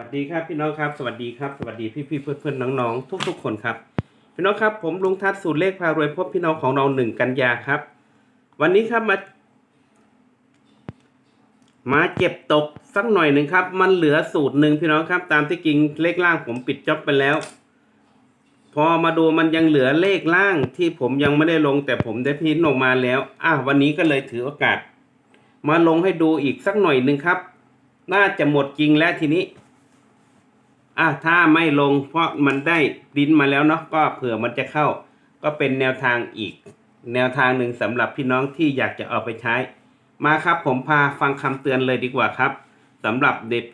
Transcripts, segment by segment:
วัสดีครับพี่น้องครับสวัสดีครับสวัสดีพี่พี่เพื่อนเพื่อนๆน้องๆทุก ๆ คนครับ พี่น้องครับผมลุงทัศน์สูตรเลขพารวยพบพี่น้องของเราหนึ่งกันยาครับ วันนี้ครับมา มาเจ็บตกสักหน่อยหนึ่งครับ มันเหลือสูตรหนึ่งพี่น้องครับ ตามที่จริงเลขล่างผมปิดจ็อบไปแล้ว พอมาดูมันยังเหลือเลขล่างที่ผมยังไม่ได้ลง แต่ผมได้พิมพ์ออกมาแล้วอะวันนี้ก็เลยถือโอกาส มาลงให้ดูอีกสักหน่อยหนึ่งครับ น่าจะหมดจริงแล้วทีนี้ อะถ้าไม่ลงเพราะมันได้ดินมาแล้วเนาะก็เผื่อมันจะเข้า ก็เป็นแนวทางอีก แนวทางหนึ่งสำหรับพี่น้องที่อยากจะเอาไปใช้ มาครับผมพาฟังคำเตือนเลยดีกว่าครับสำหรับเด็ด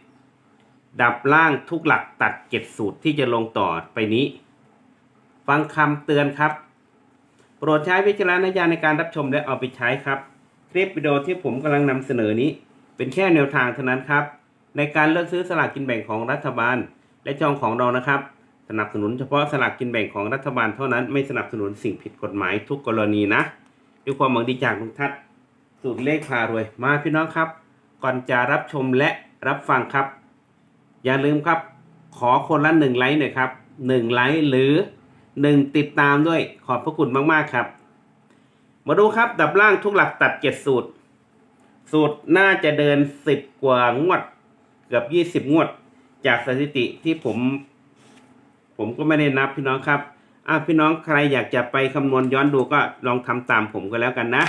ดับล่างทุกหลักตัดเจ็ดสูตรที่จะลงต่อไปนี้ ฟังคำเตือนครับ โปรดใช้วิจารณญาณในการรับชมและเอาไปใช้ครับ คลิปวิดีโอที่ผมกำลังนำเสนอนี้ เป็นแค่แนวทางเท่านั้นครับ ในการเลือกซื้อสลากกินแบ่งของรัฐบาล และจองของเรานะครับ สนับสนุนเฉพาะสลากกินแบ่งของรัฐบาลเท่านั้นไม่สนับสนุนสิ่งผิดกฎหมายทุกกรณีนะด้วยความหวังดีจากลุงทัศน์สูตรเลขพารวยมาพี่น้องครับ ก่อนจะรับชมและรับฟังครับ อย่าลืมครับ ขอคนละหนึ่งไลค์หน่อยครับหนึ่งไลค์หรือหนึ่งติดตามด้วยขอบพระคุณมากๆครับ มาดูครับดับล่างทุกหลักตัดเจ็ดสูตร สูตรน่าจะเดินสิบกว่างวด เกือบยี่สิบงวด จากสถิติที่ผม ผมก็ไม่ได้นับพี่น้องครับอะพี่น้องใครอยากจะไปคำนวณย้อนดูก็ลองทำตามผมก็แล้วกันนะ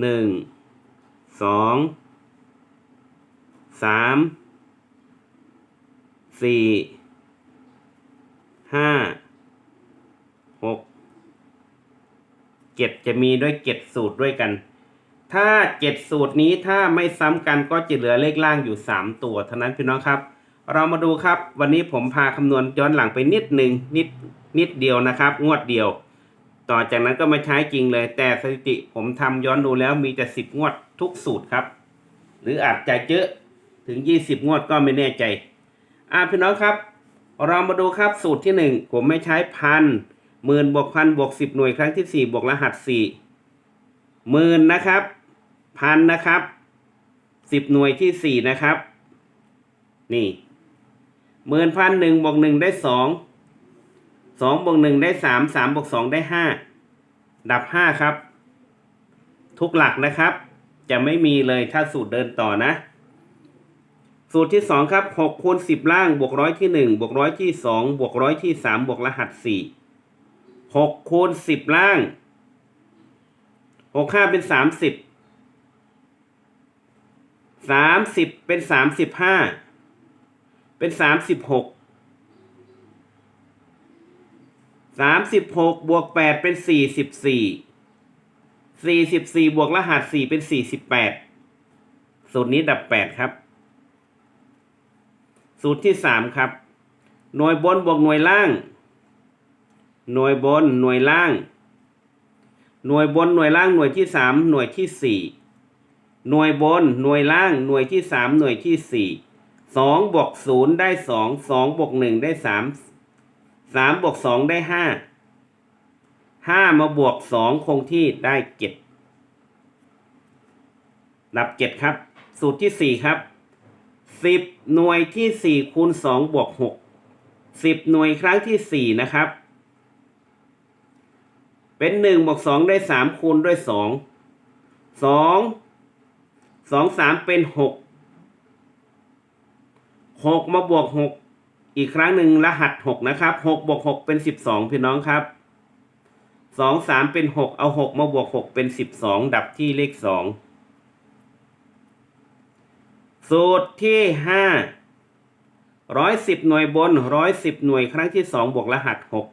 หนึ่งสองสามสี่ห้าหกเจ็ดจะมีด้วยเจ็ดสูตรด้วยกัน ถ้าเจ็ดสูตรนี้ถ้าไม่ซ้ำกันก็จะเหลือเลขล่างอยู่สามตัวเท่านั้นพี่น้องครับ เรามาดูครับ วันนี้ผมพาคำนวณย้อนหลังไปนิดหนึ่งนิดนิดเดียวนะครับ งวดเดียว ต่อจากนั้นก็มาใช้จริงเลย แต่สถิติผมทำย้อนดูแล้วมีแต่สิบงวดทุกสูตรครับ หรืออาจจะเยอะถึงยี่สิบงวดก็ไม่แน่ใจอ่าพี่น้องครับ เรามาดูครับสูตรที่หนึ่งผมไม่ใช้พันหมื่นบวกพันบวกสิบหน่วยครั้งที่สี่บวกรหัสสี่หมื่นนะครับ พันนะครับสิบหน่วยที่สี่นะครับ นี่หมื่นพันหนึ่งบวกหนึ่งได้สองสองบวกหนึ่งได้สามสามบวกสองได้ห้าดับห้าครับ ทุกหลักนะครับ จะไม่มีเลยถ้าสูตรเดินต่อนะ สูตรที่สองครับหกคูณสิบล่างบวกร้อยที่หนึ่งบวกร้อยที่สองบวกร้อยที่สามบวกรหัสสี่หกคูณสิบล่างหกห้าเป็นสามสิบ สามสิบเป็นสามสิบห้าเป็นสามสิบหกสามสิบหกบวกแปดเป็นสี่สิบสี่สี่สิบสี่บวกรหัสสี่เป็นสี่สิบแปดสูตรนี้ดับแปดครับ สูตรที่สามครับ หน่วยบนบวกหน่วยล่าง หน่วยบนหน่วยล่าง หน่วยบนหน่วยล่างหน่วยที่สามหน่วยที่สี่ หน่วยบนหน่วยล่างหน่วยที่สามหน่วยที่สี่สองบวกศูนย์ได้สองสองบวกหนึ่งได้สามสามบวกสองได้ห้าห้ามาบวกสองคงที่ได้เจ็ดดับเจ็ดครับ สูตรที่สี่ครับสิบหน่วยที่สี่คูณสองบวกหกสิบหน่วยครั้งที่สี่นะครับ เป็นหนึ่งบวกสองได้สามคูณด้วยสองสอง สองสามเป็นหกหกมาบวกหกอีกครั้งหนึ่งรหัสหกนะครับหกบวกหกเป็นสิบสองพี่น้องครับสองสามเป็นหกเอาหกมาบวกหกเป็นสิบสองดับที่เลขสองสูตรที่ห้าร้อยสิบหน่วยบนร้อยสิบหน่วยครั้งที่สองบวกรหัสหก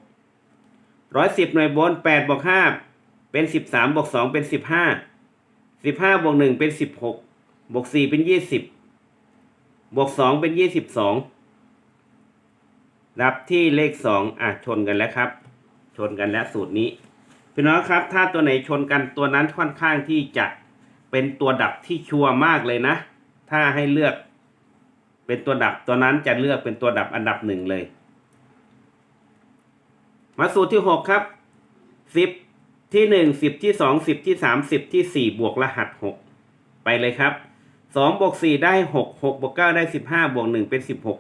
ร้อยสิบหน่วยบนแปดบวกห้าเป็นสิบสามบวกสองเป็นสิบห้าสิบห้าบวกหนึ่งเป็นสิบหก บวกสี่เป็นยี่สิบบวกสองเป็นยี่สิบสองรับที่เลขสองอะชนกันแล้วครับ ชนกันแล้วสูตรนี้พี่น้องครับ ถ้าตัวไหนชนกันตัวนั้นค่อนข้างที่จะเป็นตัวดับที่ชัวร์มากเลยนะ ถ้าให้เลือก เป็นตัวดับตัวนั้นจะเลือกเป็นตัวดับอันดับหนึ่งเลย มาสูตรที่หกครับสิบที่หนึ่งสิบที่สองสิบที่สามสิบที่สี่บวกรหัสหกไปเลยครับ สองบวกสี่ได้หกหกบวกเก้าได้สิบห้าบวกหนึ่งเป็นสิบหก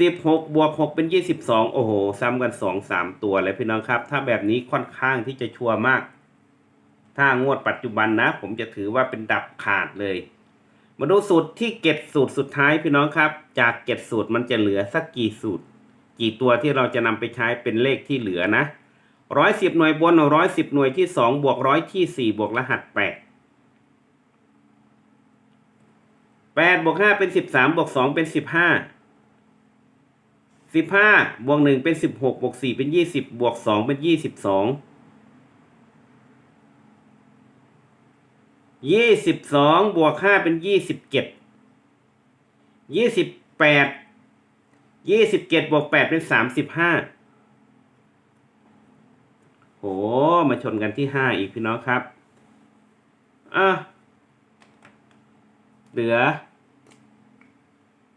สิบหกบวกหกเป็นยี่สิบสองโอ้โห ซ้ำกันสองสามตัวเลยพี่น้องครับ ถ้าแบบนี้ค่อนข้างที่จะชัวร์มาก ถ้างวดปัจจุบันนะ ผมจะถือว่าเป็นดับขาดเลย มาดูสูตรที่เก็บสูตรสุดท้ายพี่น้องครับ จากเก็บสูตรมันจะเหลือสักกี่สูตร กี่ตัวที่เราจะนำไปใช้เป็นเลขที่เหลือนะร้อยสิบหน่วยบนร้อยสิบหน่วยที่สองบวกร้อยที่สี่บวกรหัสแปด แปดบวกห้าเป็นสิบสามบวกสองเป็นสิบห้าสิบห้าบวกหนึ่งเป็นสิบหกบวกสี่เป็นยี่สิบบวกสองเป็นยี่สิบสองยี่สิบสองบวกห้าเป็นยี่สิบเจ็ดยี่สิบแปดยี่สิบเจ็ดบวกแปดเป็นสามสิบห้าโห มาชนกันที่ห้าอีกพี่น้องครับ อะ เหลือ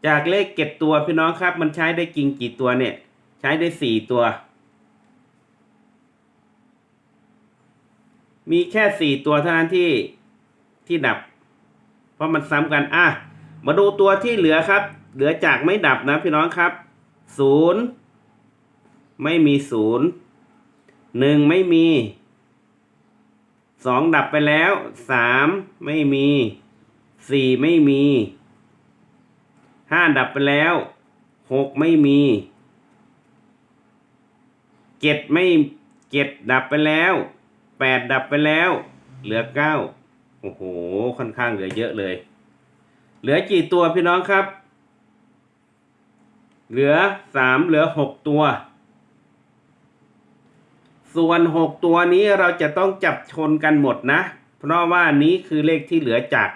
จากเลขเก็บตัวพี่น้องครับ มันใช้ได้จริงกี่ตัวเนี่ย ใช้ได้สี่ตัว มีแค่สี่ตัวเท่านั้นที่ที่ดับ เพราะมันซ้ำกันอะมาดูตัวที่เหลือครับ เหลือจากไม่ดับนะพี่น้องครับศูนย์ไม่มีศูนย์หนึ่งไม่มีสองดับไปแล้วสามไม่มีสี่ไม่มี ห้าดับไปแล้วหกไม่มีเจ็ดไม่เจ็ดดับไปแล้วแปดดับไปแล้ว เหลือเก้าโอ้โห ค่อนข้างเหลือเยอะเลย เหลือกี่ตัวพี่น้องครับ เหลือสามเหลือหกตัว ส่วนหกตัวนี้เราจะต้องจับชนกันหมดนะ เพราะว่านี้คือเลขที่เหลือจาก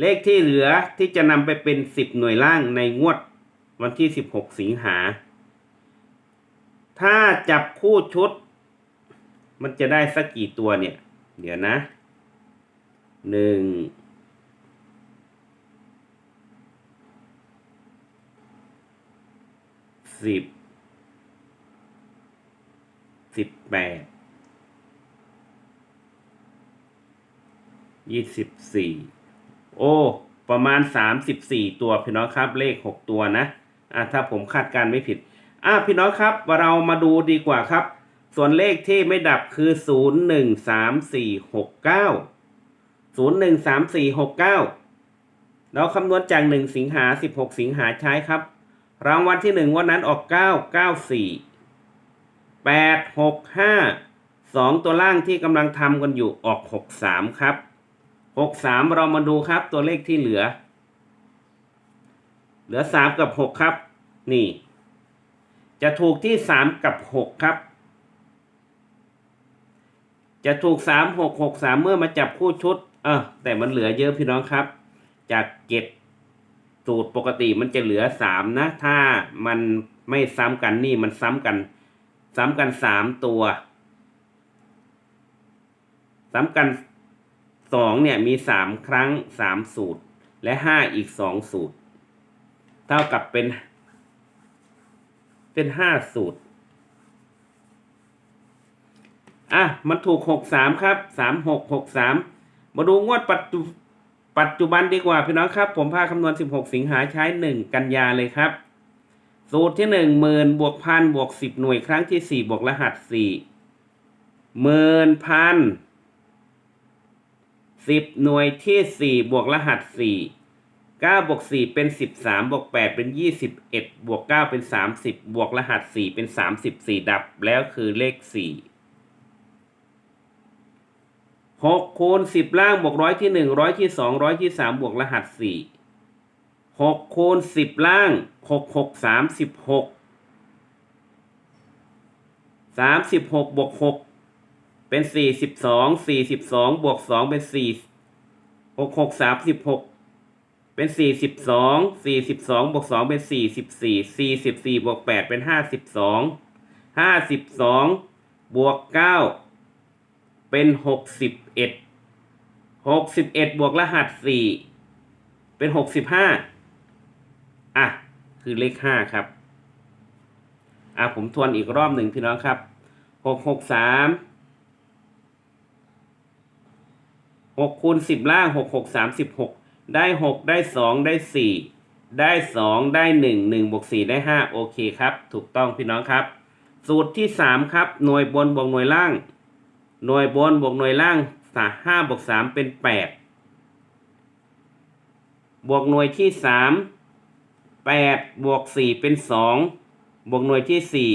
เลขที่เหลือที่จะนำไปเป็นสิบหน่วยล่างในงวดวันที่สิบหกสิงหา ถ้าจับคู่ชุด มันจะได้สักกี่ตัวเนี่ย เดี๋ยวนะหนึ่งสิบสิบแปดยี่สิบสี่ โอ้ ประมาณสามสิบสี่ตัวพี่น้องครับเลขหกตัวนะอะถ้าผมคาดการณ์ไม่ผิดอะพี่น้องครับเรามาดูดีกว่าครับ ส่วนเลขที่ไม่ดับคือศูนย์หนึ่งสามสี่หกเก้าศูนย์หนึ่งสามสี่หกเก้าเราคำนวณจากหนึ่งสิงหาสิบหกสิงหาใช้ครับ รางวัลที่หนึ่งวันนั้นออกเก้าเก้าสี่แปดหกห้าสองตัวล่างที่กำลังทำกันอยู่ออกหกสามครับ หกสามเรามาดูครับตัวเลขที่เหลือ เหลือสามกับหกครับ นี่ จะถูกที่สามกับหกครับ จะถูกสามหกหกสามเมื่อมาจับคู่ชุด เออแต่มันเหลือเยอะพี่น้องครับ จากเจ็ดสูตรปกติมันจะเหลือสามนะ ถ้ามันไม่ซ้ำกันนี่มันซ้ำกัน ซ้ำกันสามตัว ซ้ำกัน สองเนี่ยมีสามครั้งสามสูตร และห้าอีกสองสูตร เท่ากับเป็น เป็นห้าสูตร อะ มันถูกหกสามครับสามหกหกสามมาดูงวดปัจจุปัจจุบันดีกว่าพี่น้องครับ ผมพาคำนวณสิบหกสิงหาใช้หนึ่งกันยาเลยครับ สูตรที่หนึ่งหมื่นบวกพันบวกสิบหน่วยครั้งที่สี่บวกรหัสสี่หมื่นพัน สิบหน่วยที่สี่บวกรหัสสี่เก้าบวกสี่เป็นสิบสามบวกแปดเป็นยี่สิบเอ็ดบวกเก้าเป็นสามสิบบวกรหัสสี่เป็นสามสิบสี่ดับแล้วคือเลขสี่หกคูณสิบล่างบวกร้อยที่หนึ่งร้อยที่สองร้อยที่สามบวกรหัสสี่หกคูณสิบล่างหกหกสามสิบหกสามสิบหกบวกหก เป็นสี่สิบสองสี่สิบสองบวกสองเป็นสี่หกหกสามสิบหกเป็นสี่สิบสองสี่สิบสองบวกสองเป็นสี่สิบสี่สี่สิบสี่บวกแปดเป็นห้าสิบสองห้าสิบสองบวกเก้าเป็นหกสิบเอ็ดหกสิบเอ็ดบวกรหัสสี่เป็นหกสิบห้าอะ คือเลขห้าครับ อะ ผมทวนอีกรอบหนึ่งพี่น้องครับหกหกสาม หกคูณสิบล่างหกหกสามสิบหกได้หกได้สองได้สี่ได้สองได้หนึ่งหนึ่งบวกสี่ได้ห้าโอเคครับ ถูกต้องพี่น้องครับ สูตรที่สามครับ หน่วยบนบวกหน่วยล่าง หน่วยบนบวกหน่วยล่างสาห้าบวกสามเป็นแปดบวกหน่วยที่สามแปดบวกสี่เป็นสองบวกหน่วยที่สี่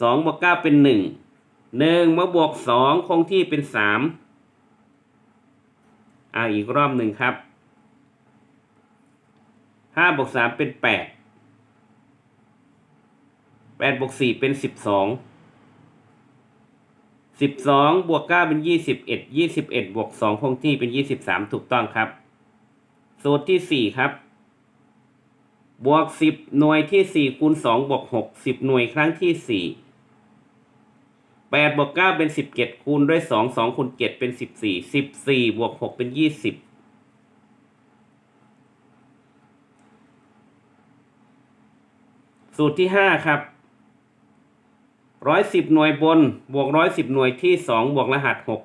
สองบวกเก้าเป็นหนึ่งหนึ่งมาบวกสองคงที่เป็นสาม เอาอีกรอบหนึ่งครับห้าบวกสามเป็นแปดแปดบวกสี่เป็นสิบสองสิบสองบวกเก้าเป็นยี่สิบเอ็ดยี่สิบเอ็ดบวกสองคงที่เป็นยี่สิบสามถูกต้องครับ สูตรที่สี่ครับ บวกสิบหน่วยที่สี่คูณสองบวกหกสิบหน่วยครั้งที่สี่ แปดบวกเก้าเป็นสิบเจ็ดคูณด้วยสองสองคูณเจ็ดเป็นสิบสี่สิบสี่บวกหกเป็นยี่สิบสูตรที่ห้าครับร้อยสิบหน่วยบนบวกร้อยสิบหน่วยที่สองบวกรหัสหก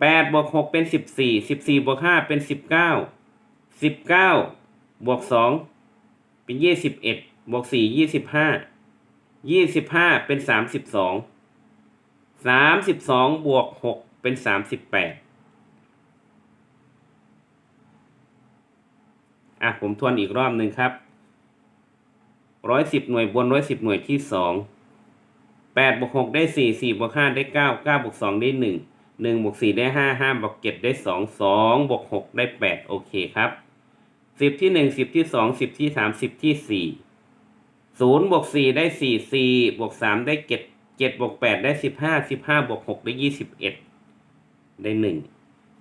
แปดบวกหกเป็นสิบสี่สิบสี่บวกห้าเป็นสิบเก้าสิบเก้าบวกสองเป็นยี่สิบเอ็ดบวกสี่ยี่สิบห้า ยี่สิบห้าเป็นสามสิบสองสามสิบสองบวกหกเป็นสามสิบแปดอะผมทวนอีกรอบหนึ่งครับร้อยสิบหน่วยบนร้อยสิบหน่วยที่สองแปดบวกหกได้สี่สี่บวกห้าได้เก้าเก้าบวกสองได้หนึ่งหนึ่งบวกสี่ได้ห้าห้าบวกเจ็ดได้สองสองบวกหกได้แปดโอเคครับสิบที่หนึ่งสิบที่สองสิบที่สามสิบที่สี่ ศูนย์บวกสี่ได้สี่สี่บวกสามได้เจ็ดเจ็ดบวกแปดได้สิบห้าสิบห้าบวกหกได้ยี่สิบเอ็ดได้หนึ่ง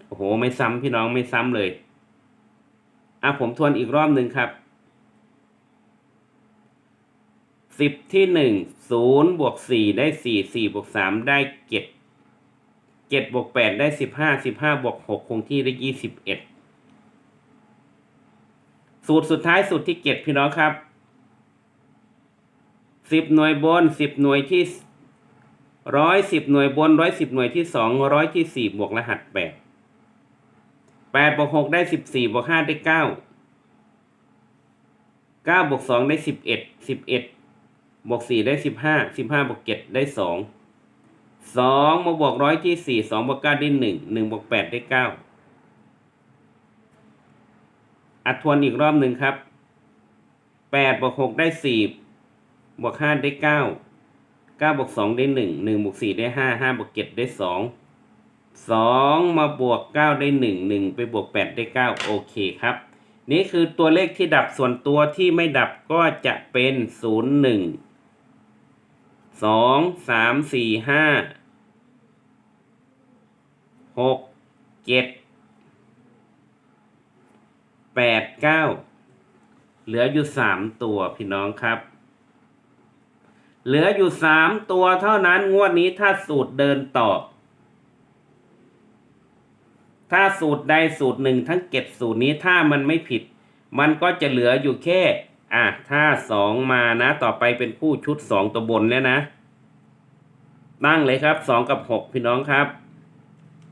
โอ้โห ไม่ซ้ำพี่น้องไม่ซ้ำเลย อะผมทวนอีกรอบหนึ่งครับสิบที่หนึ่งศูนย์บวกสี่ได้สี่สี่บวกสามได้เจ็ดเจ็ดบวกแปดได้สิบห้าสิบห้าบวกหกคงที่ได้ยี่สิบเอ็ดสูตรสุดท้ายสูตรที่เจ็ดพี่น้องครับ สิบหน่วยบนสิบหน่วยที่ร้อยสิบหน่วยบนร้อยสิบหน่วยที่สองร้อยที่สี่บวกรหัสแปดแปดบวกหกได้สิบสี่บวกห้าได้เก้าเก้าบวกสองได้สิบเอ็ดสิบเอ็ดบวกสี่ได้สิบห้าสิบห้าบวกเจ็ดได้สองสองมาบวกร้อยที่สี่สองบวกเก้าได้หนึ่งหนึ่งบวกแปดได้เก้าอัดทวนอีกรอบหนึ่งครับแปดบวกหกได้สี่ บวกห้าได้เก้าเก้าบวกสองได้หนึ่งหนึ่งบวกสี่ได้ห้าห้าบวกเจ็ดได้สองสองมาบวกเก้าได้หนึ่งหนึ่งไปบวกแปดได้เก้าโอเคครับ นี่คือตัวเลขที่ดับส่วนตัวที่ไม่ดับก็จะเป็นศูนย์หนึ่งสองสามสี่ห้าหกเจ็ดแปดเก้าเหลืออยู่สามตัวพี่น้องครับ เหลืออยู่สามตัวเท่านั้นงวดนี้ถ้าสูตรเดินต่อ ถ้าสูตรใดสูตรหนึ่งทั้งเก็ดสูตรนี้ถ้ามันไม่ผิด มันก็จะเหลืออยู่แค่ อะ ถ้าสองมานะ ต่อไปเป็นคู่ชุดสองตัวบนแล้วนะ ตั้งเลยครับสองกับหกพี่น้องครับ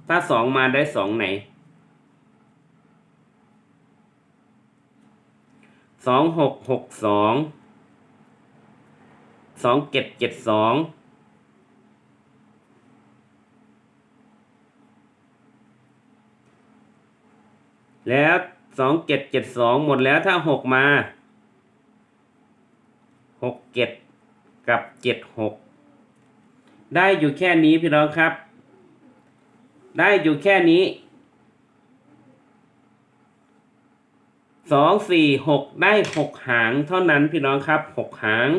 ถ้าสองมาได้สองไหนสองหกหกสอง องเจ็ดเจ็ดสองแล้วสองเจ็ดเจ็ดสองหมดแล้วถ้าหกมาหกเจ็ดกับเจ็ดหกได้อยู่แค่นี้พี่น้องครับ ได้อยู่แค่นี้สองสี่หกได้หกหางเท่านั้นพี่น้องครับหกหาง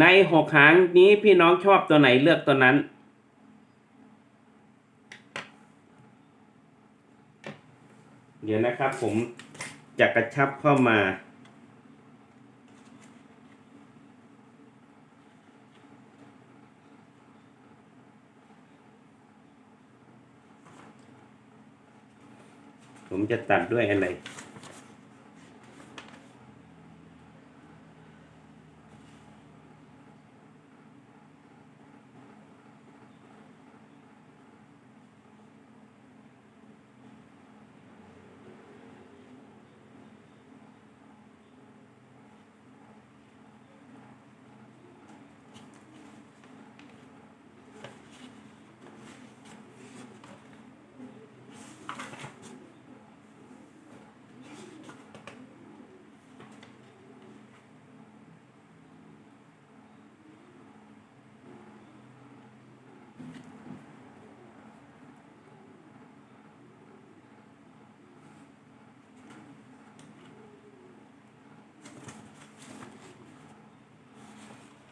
ในหกหางนี้พี่น้องชอบตัวไหนเลือกตัวนั้น เดี๋ยวนะครับผมจะกระชับเข้ามาผมจะตัดด้วยอะไร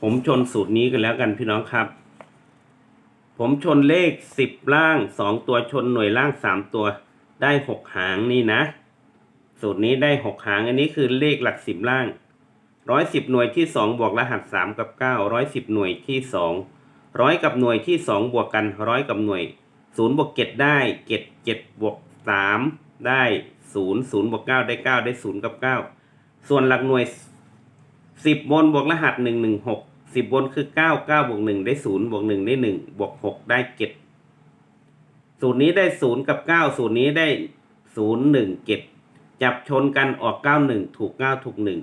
ผมชนสูตรนี้กันแล้วกันพี่น้องครับ ผมชนเลขสิบล่างสองตัวชนหน่วยล่างสามตัว ได้หกหางนี่นะ สูตรนี้ได้หกหางอันนี้คือเลขหลักสิบล่างร้อยสิบหน่วยที่สองบวกรหัสสามกับเก้าร้อยสิบหน่วยที่สองร้อยกับหน่วยที่สองบวกกันร้อยกับหน่วยศูนย์บวกเจ็ดได้เจ็ดเจ็ดบวกสามได้ศูนย์ศูนย์บวกเก้าได้เก้าได้ศูนย์กับเก้าส่วนหลักหน่วยสิบบนบวกรหัสหนึ่งหนึ่งหก สิบบนคือเก้าเก้าบวกหนึ่งได้ศูนย์บวกหนึ่งได้หนึ่งบวกหกได้เจ็ดสูตรนี้ได้ศูนย์กับเก้าสูตรนี้ได้ศูนย์หนึ่งเจ็ดจับชนกันออกเก้าหนึ่งถูกเก้าถูกหนึ่ง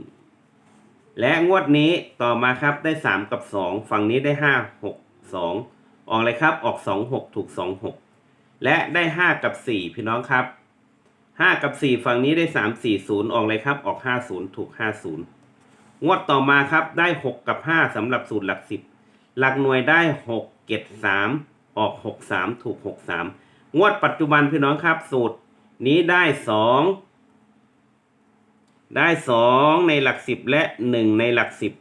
และงวดนี้ต่อมาครับได้สามกับสองฝั่งนี้ได้ห้าหกสองออกเลยครับออกสองหกถูกสองหกและได้ห้ากับสี่พี่น้องครับห้ากับสี่ฝั่งนี้ได้สามสี่ศูนย์ออกเลยครับออกห้าศูนย์ถูกห้าศูนย์ งวดต่อมาครับได้หกกับห้าสำหรับสูตรหลักสิบหลักหน่วยได้หกเจ็ดสามออกหกสามถูกหกสามงวดปัจจุบันพี่น้องครับ สูตรนี้ได้สองได้สองในหลักสิบและหนึ่งในหลักสิบ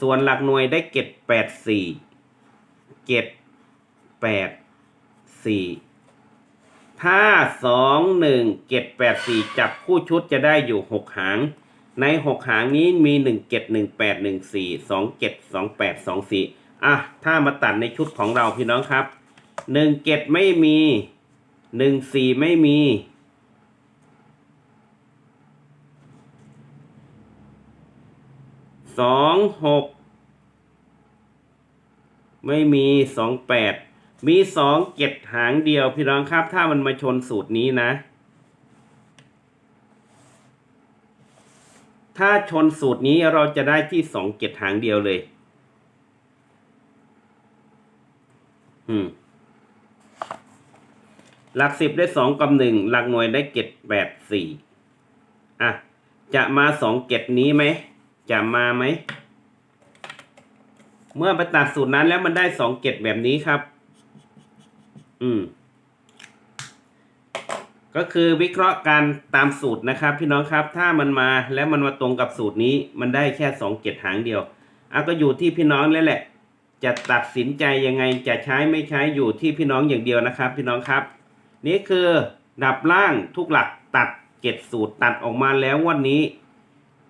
ส่วนหลักหน่วยได้เก็ดแปดสี่เก็ดแปดสี่ถ้าสองหนึ่งเก็ดแปดสี่จับคู่ชุดจะได้อยู่หกหาง ในหกหางนี้มีหนึ่งเก็ดหนึ่งแปดหนึ่งสี่สองเก็ดสองแปดสองสี่อะ ถ้ามาตัดในชุดของเราพี่น้องครับหนึ่งเก็ดไม่มีหนึ่งสี่ไม่มี สองหกไม่มีสองแปดมีสองเจ็ดหางเดียวพี่น้องครับ ถ้ามันมาชนสูตรนี้นะ ถ้าชนสูตรนี้เราจะได้ที่สองเจ็ดหางเดียวเลย อืม หลักสิบได้สองกับหนึ่งหลักหน่วยได้เจ็ดแปดสี่อะ จะมาสองเจ็ดนี้ไหม จะมาไหม เมื่อไปตัดสูตรนั้นแล้วมันได้สองเกตแบบนี้ครับ อืม ก็คือวิเคราะห์การตามสูตรนะครับ พี่น้องครับถ้ามันมาแล้วมันมาตรงกับสูตรนี้มันได้แค่สองเกตหางเดียวอะก็อยู่ที่พี่น้องแล้วแหละ จะตัดสินใจยังไงจะใช้ไม่ใช้อยู่ที่พี่น้องอย่างเดียวนะครับ พี่น้องครับ นี่คือดับล่างทุกหลักตัดเกตสูตรตัดออกมาแล้ววันนี้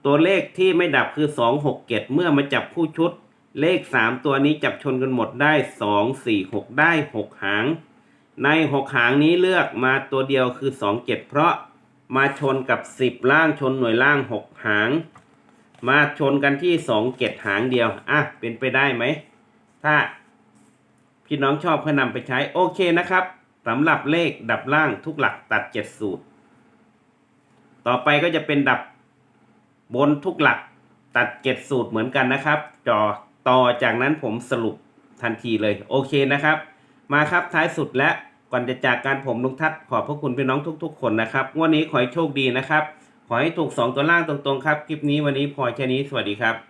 ตัวเลขที่ไม่ดับคือสองหกเกตเมื่อมาจับคู่ชุด เลขสามตัวนี้จับชนกันหมดได้สองสี่หกได้หกหาง ในหกหางนี้เลือกมาตัวเดียวคือสองเจ็ดเพราะมาชนกับสิบล่างชนหน่วยล่างหกหาง มาชนกันที่สองเจ็ดหางเดียว อะ เป็นไปได้ไหม ถ้าพี่น้องชอบก็นำไปใช้โอเคนะครับสำหรับเลขดับล่างทุกหลักตัดเจ็ดสูตร ต่อไปก็จะเป็นดับบนทุกหลักตัดเจ็ดสูตรเหมือนกันนะครับจอต่อจากนั้นผมสรุปทันทีเลย โอเคนะครับ มาครับท้ายสุดและ ก่อนจะจากการผมลุงทัศน์ขอบพระคุณพี่น้องทุก ๆ คนนะครับวันนี้ขอให้โชคดีนะครับ ขอให้ถูก 2 ตัวล่างตรงๆครับ คลิปนี้วันนี้พอแค่นี้สวัสดีครับ